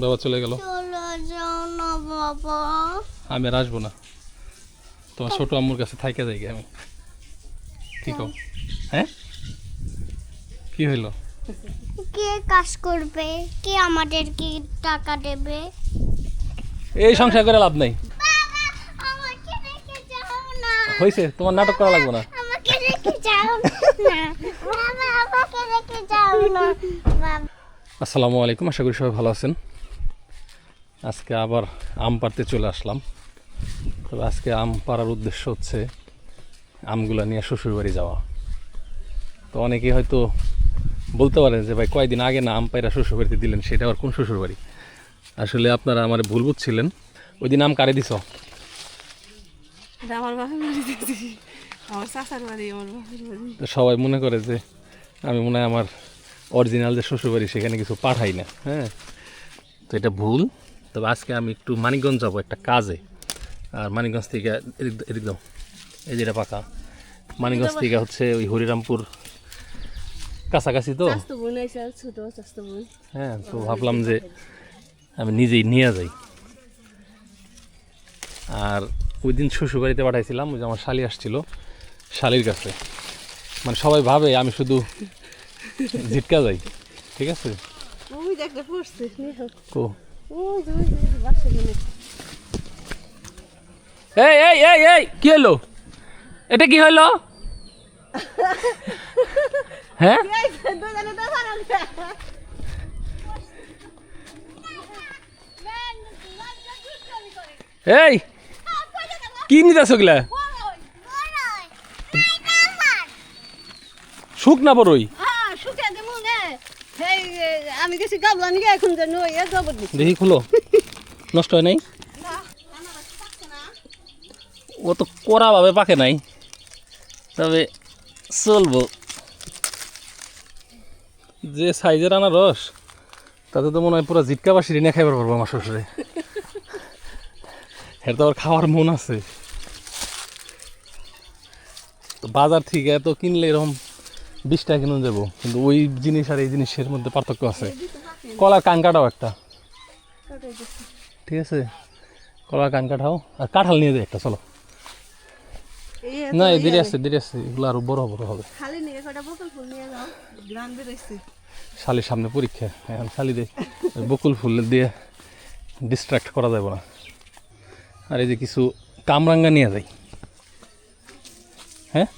বাবা চলে গেল। আমি আর আসব না। তোমার ছোট আম্মুর কাছে থাইকা যাই আমি। কি কও? হ্যাঁ? কি হইল? কে কাজ করবে? কে আমাদের কি টাকা দেবে? এই সংসার করে লাভ নাই। হয়েছে তোমার নাটক করা লাগবে না। আমাকে রেখে যাও না। বাবা আমাকে রেখে যাও না। আসসালামু আলাইকুম আশা করি সবাই ভালো আছেন। আজকে আবার আম পাড়তে চলে আসলাম। তবে আজকে আম পাড়ার উদ্দেশ্য হচ্ছে আমগুলা নিয়ে শ্বশুরবাড়ি যাওয়া। তো অনেকে হয়তো বলতে পারেন যে ভাই কয়েকদিন আগে না আম পায়রা শ্বশুরবাড়িতে দিলেন সেটা আবার কোন শ্বশুরবাড়ি আসলে আপনারা আমার ভুল বুঝছিলেন। ওই দিন আম কারে দিছ? আমার সবাই মনে করে যে আমি মনে হয় আমার অরিজিনাল যে শ্বশুরবাড়ি সেখানে কিছু পাঠাই না হ্যাঁ? তো এটা ভুল। তবে আজকে আমি একটু মানিকগঞ্জ যাব একটা কাজে। আর মানিকগঞ্জ থেকে এদিক এদিক দাও। এই যেটা পাকা। মানিকগঞ্জ থেকে হচ্ছে ওই হরিরামপুর কাছাকাছি তো? হ্যাঁ তো ভাবলাম যে আমি নিজেই নিয়ে যাই। আর ওই দিন শ্বশুরবাড়িতে পাঠাইছিলাম ওই যে আমার শালি আসছিল শালির কাছে। মানে সবাই ভাবে আমি শুধু ঝিটকা যাই ঠিক আছে। কো এই এই এই এই কি হলো? এটা কি হলো? হ্যাঁ? এই। কি নিতে গেলা শুক না বড়ই। আমি গেছি গাবলা নিয়ে এখন যে নই এ জবর দেখি খুলো। নষ্ট হয় নাই? ও তো কড়াভাবে পাকে নাই। তবে চলবো। যে সাইজের আনারস, তাতে তো মনে হয় পুরো জিটকা বাসি রিনে খাইবার পারব আমার শ্বশুরে। এর তো আবার খাওয়ার মন আছে। তো বাজার থেকে এত কিনলে এরকম বিশ টাকা কিনে যাব কিন্তু ওই জিনিস আর এই জিনিসের মধ্যে পার্থক্য আছে। কলার কাঙ্কাটাও একটা। ঠিক আছে? কলার কান কাঠাও আর কাঁঠাল নিয়ে যাই একটা চলো। না দেরি আছে দেরি আছে এগুলো আরও বড় বড় হবে। শালির সামনে পরীক্ষা এখন শালি দে বকুল ফুল দিয়ে ডিস্ট্রাক্ট করা যাবে না। আর এই যে কিছু কামরাঙ্গা নিয়ে যাই। হ্যাঁ?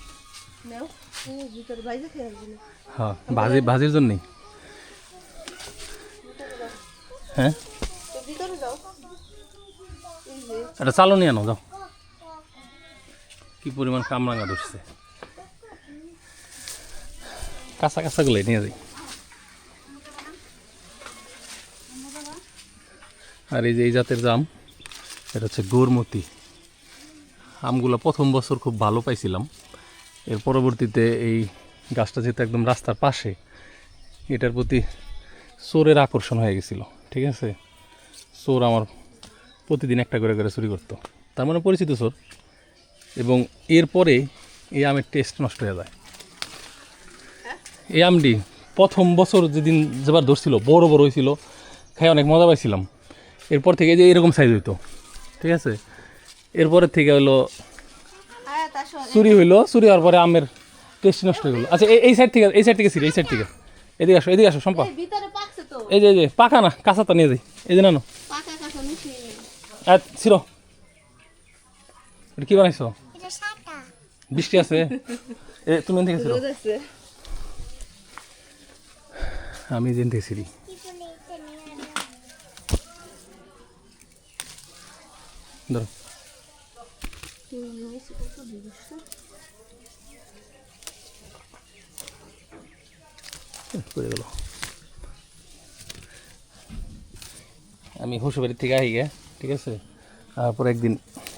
হ্যাঁ ভাজি ভাজির জন্যই। হ্যাঁ? এটা চালো নিয়ে আনো যাও। কি পরিমাণ কামরাঙ্গা ধরছে। কাঁচা কাঁচাগুলোই নিয়ে যাই। আর এই যে এই জাতের জাম, এটা হচ্ছে গোরমতি। আমগুলো প্রথম বছর খুব ভালো পাইছিলাম। এর পরবর্তীতে এই গাছটা যেহেতু একদম রাস্তার পাশে, এটার প্রতি চোরের আকর্ষণ হয়ে গেছিল, ঠিক আছে? চোর আমার প্রতিদিন একটা করে করে চুরি করতো। তার মানে পরিচিত চোর। এবং এরপরে এই আমের টেস্ট নষ্ট হয়ে যায়। এই আমটি প্রথম বছর যেদিন যেবার ধরছিল, বড় বড় হয়েছিল খাই অনেক মজা পাইছিলাম। এরপর থেকে যে এরকম সাইজ হইতো, ঠিক আছে? এরপরের থেকে হলো চুরি হইল চুরি হওয়ার পরে আমের টেস্ট নষ্ট হয়ে গেলো। আচ্ছা এই- এই সাইড থেকে এই সাইড থেকে ছিঁড়ে এই সাইড থেকে। এদিকে আসো এদিকে আসো সম্পা এই ভিতরে পাকছে তো। এই যে এই যে পাকা না কাঁচাটা নিয়ে যাই। এই যে নানো। এটা কি বানাইছো? বৃষ্টি আছে। এ তুমি থেকে আছে। আমি এখান থেকে ছিড়ি। কি বলে এটা নিয়ে নাও। ধরো পড়ে গেল আমি শ্বশুরবাড়ির থেকে আহি গে ঠিক আছে? তারপর একদিন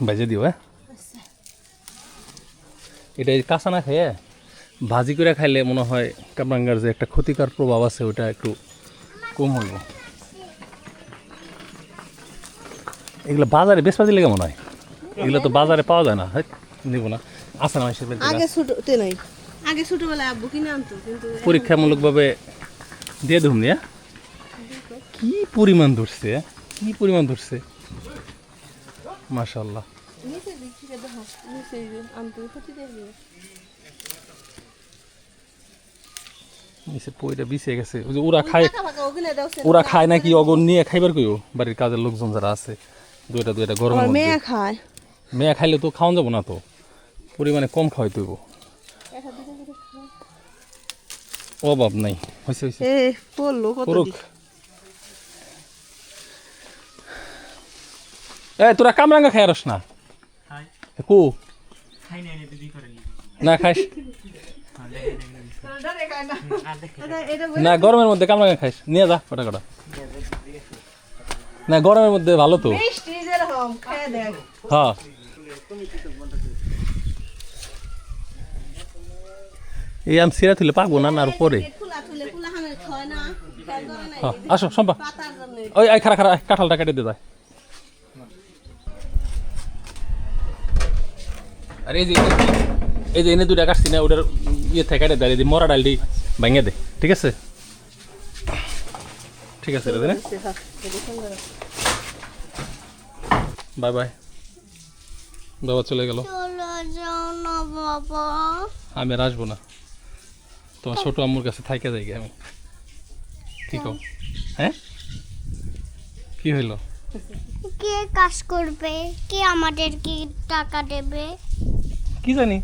বাজে দিও হ্যাঁ? এটা কাঁচা না খেয়ে ভাজি করে খাইলে মনে হয় কামরাঙ্গার যে একটা ক্ষতিকর প্রভাব আছে ওটা একটু কম হইব। এগুলো বাজারে বেশ বাজি লেগে মনে হয়। এগুলো তো বাজারে পাওয়া যায় না। হ্যাঁ নিব না। আছে না আগে ছোটতে নাই। আগে ছোটবেলায় আব্বু কিনে আনতো কিন্তু পরীক্ষামূলকভাবে দিয়ে ধুম দিয়া কি পরিমাণ ধরছে হ্যাঁ? কি পরিমাণ ধরছে? মাশাল্লাহ নিচে পইটা বিছে গেছে। ওই যে ওরা খায় দাও ওরা খায় নাকি অগন নিয়ে খাইবার কইও বাড়ির কাজের লোকজন যারা আছে দুইটা দুইটা গরম মেয়ে খায়। মেয়া খাইলে তো খাওয়ান যাব না তো। পরিমাণে কম খাওয়াই তৈব অভাব নাই। হয়েছে হয়েছে এ তোরা কামরাঙ্গা খাই আরস না? কু? না খাইস। না গরমের মধ্যে কামরাঙ্গা খাইস। নিয়ে যা কটা কটা। না গরমের মধ্যে ভালো তো। মিষ্টি যেরকম খেয়ে দেখ। হ্যাঁ। এই আমি সিরা তুলে পাকবো না আর পরে হ্যাঁ আসো সম্পা ওই আই খারা খারা কাঁঠালটা কেটে দিয়ে দেয় আর এই যে এই যে এনে দুটা কাটছি না ওটার ইয়ে থেকে কেটে দেয় এই মরা ডালটি ভেঙে দে ঠিক আছে ঠিক আছে বাই বাই বাবা চলে গেল। আমি আর আসব না। তোমার ছোট আম্মুর কাছে থাইকে যাই আমি। কি কও? হ্যাঁ? কি হইল? কে কাজ করবে? কে আমাদেরকে টাকা দেবে? কি জানি?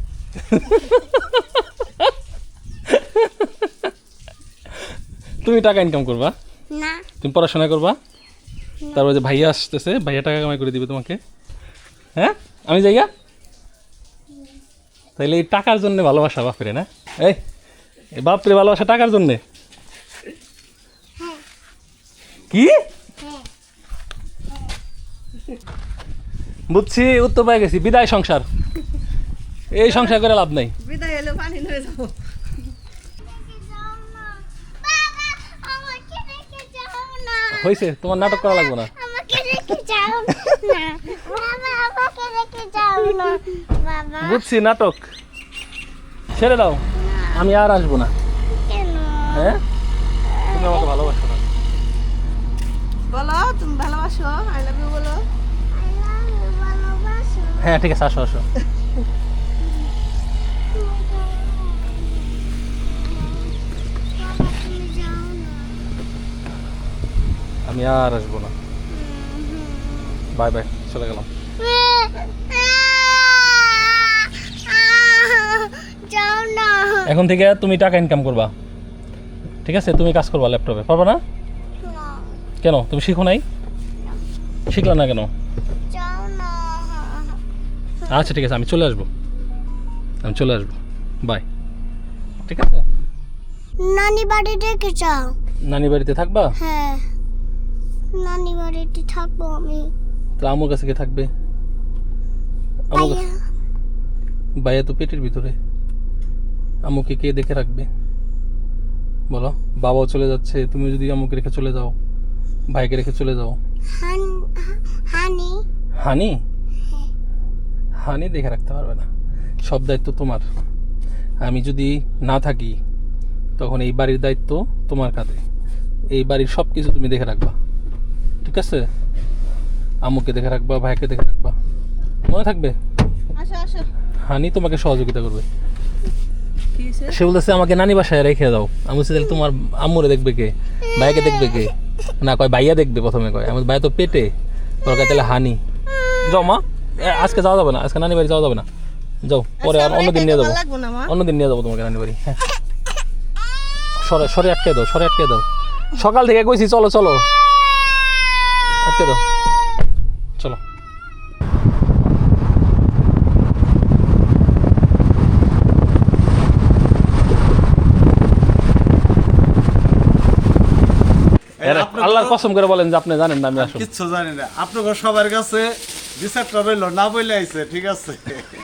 তুমি টাকা ইনকাম করবা? না। তুমি পড়াশোনা করবা? তারপরে যে ভাইয়া আসতেছে ভাইয়া টাকা কামাই করে দিবে তোমাকে। হ্যাঁ? আমি যাইগা তাইলে এই টাকার জন্য ভালোবাসা বাপরে না? এই বাপরে ভালোবাসা টাকার জন্যে? কি? হ্যাঁ বুঝছি উত্তর পাই গেছি। বিদায় সংসার। এই সংসার করে লাভ নাই। বিদায় পানি যাব হয়েছে তোমার নাটক করা লাগবে না। আমাকে রেখে যাও না বাবা। বুঝছি নাটক। ছেড়ে দাও আমি আর আসব না। কেন? হ্যাঁ? তুমি আমাকে ভালোবাসো না। বলো তুমি ভালোবাসো? আই লাভ ইউ বলো। হ্যাঁ ঠিক আছে আসো আসো। আমি আর আসব না। বাই বাই চলে গেলাম। এখন থেকে তুমি টাকা ইনকাম করবা। ঠিক আছে? তুমি কাজ করবা ল্যাপটপে পারবা না? কেন? তুমি শিখো নাই? শিখলা না কেন? আচ্ছা ঠিক আছে আমি চলে আসব। আমি চলে আসব। বাই ঠিক আছে? নানি বাড়ি রেখে যাও। নানি বাড়িতে থাকবা? হ্যাঁ। নানি বাড়িতে থাকব আমি। তো আমার কাছে কে থাকবে? ভাইয়া ভাইয়া তো পেটের ভিতরে। আম্মুকে কে দেখে রাখবে? বলো বাবাও চলে যাচ্ছে তুমি যদি আম্মুকে রেখে চলে যাও ভাইকে রেখে চলে যাও। হানি হানি? হানি? দেখে রাখতে পারবে না। সব দায়িত্ব তোমার। আমি যদি না থাকি তখন এই বাড়ির দায়িত্ব তোমার কাঁধে। এই বাড়ির সব কিছু তুমি দেখে রাখবা। ঠিক আছে? আম্মুকে দেখে রাখবা ভাইকে দেখে রাখবা। মনে থাকবে? হানি তোমাকে সহযোগিতা করবে। সে বলতেছে আমাকে নানি বাসায় রেখে দাও। আমি বলছি তাহলে তোমার আম্মুরে দেখবে কে? ভাইকে দেখবে কে? না কয় ভাইয়া দেখবে প্রথমে কয়। আমার ভাইয়া তো পেটে। ওর কয় তাহলে হানি। যাও মা। আজকে যাওয়া যাবে না আজকে নানি বাড়ি যাওয়া যাবে না। যাও পরে আর অন্যদিন নিয়ে যাব। অন্যদিন নিয়ে যাব তোমাকে নানি বাড়ি হ্যাঁ। সরে সরে আটকে দাও সরে আটকে দাও। সকাল থেকে কইছি চলো চলো। আটকে দাও চলো আল্লাহর কসম করে বলেন যে আপনি জানেন না আমি আসলে কিচ্ছু জানি না। আপনাকে সবার কাছে বিচারটা রইল না বলে আইছে ঠিক আছে?